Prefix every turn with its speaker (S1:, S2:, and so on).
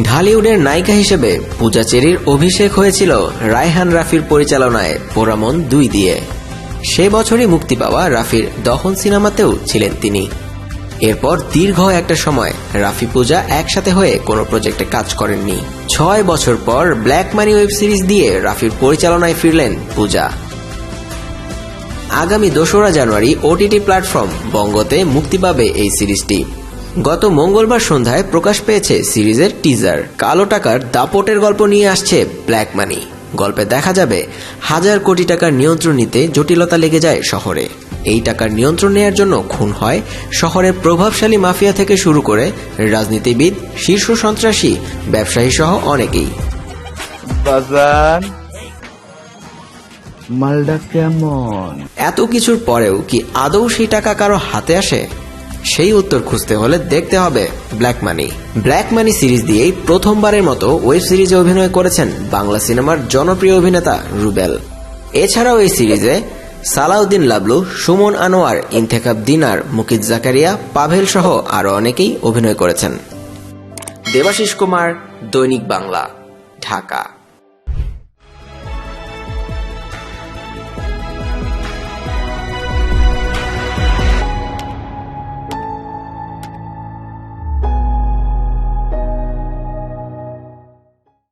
S1: ঢালিউডের নায়িকা হিসেবে পূজা চেরির অভিষেক হয়েছিল রায়হান রাফির পরিচালনায় পোরামন দুই দিয়ে। সে বছরই মুক্তি পাওয়া রাফির দহন সিনেমাতেও ছিলেন তিনি। এরপর দীর্ঘ একটা সময় রাফি পূজা একসাথে হয়ে কোনো প্রজেক্টে কাজ করেননি। ছয় বছর পর ব্ল্যাক মানি ওয়েব সিরিজ দিয়ে রাফির পরিচালনায় ফিরলেন পূজা। আগামী দোসরা জানুয়ারি ওটিটি প্ল্যাটফর্ম বঙ্গতে মুক্তি পাবে এই সিরিজটি। গত মঙ্গলবার সন্ধ্যায় প্রকাশ পেয়েছে সিরিজের টিজার। কালো টাকার দাপটের গল্প নিয়ে আসছে ব্ল্যাক মানি। গল্পে দেখা যাবে হাজার কোটি টাকার নিয়ন্ত্রণ নিতে জটিলতা লেগে যায় শহরে। এই টাকার নিয়ন্ত্রণ নেয়ার জন্য খুন হয় শহরের প্রভাবশালী মাফিয়া থেকে শুরু করে রাজনীতিবিদ শীর্ষ সন্ত্রাসী ব্যবসায়ী সহ অনেকেই।
S2: মালটা কেমন?
S1: এত কিছুর পরেও কি আদৌ সেই টাকা কারও হাতে আসে? সেই উত্তর খুঁজতে হলে দেখতে হবে black money black money series দিয়েই প্রথমবারের মতো ওয়েব সিরিজে অভিনয় করেছেন বাংলা সিনেমার জনপ্রিয় অভিনেতা রুবেল। এছাড়াও এই সিরিজে সালাউদ্দিন লাবলু, সুমন আনোয়ার, ইন্তেখাব দিনার মুকিত জাকারিয়া, পাভেল সহ আরও অনেকেই অভিনয় করেছেন। দেবাশিস কুমার, দৈনিক বাংলা, ঢাকা।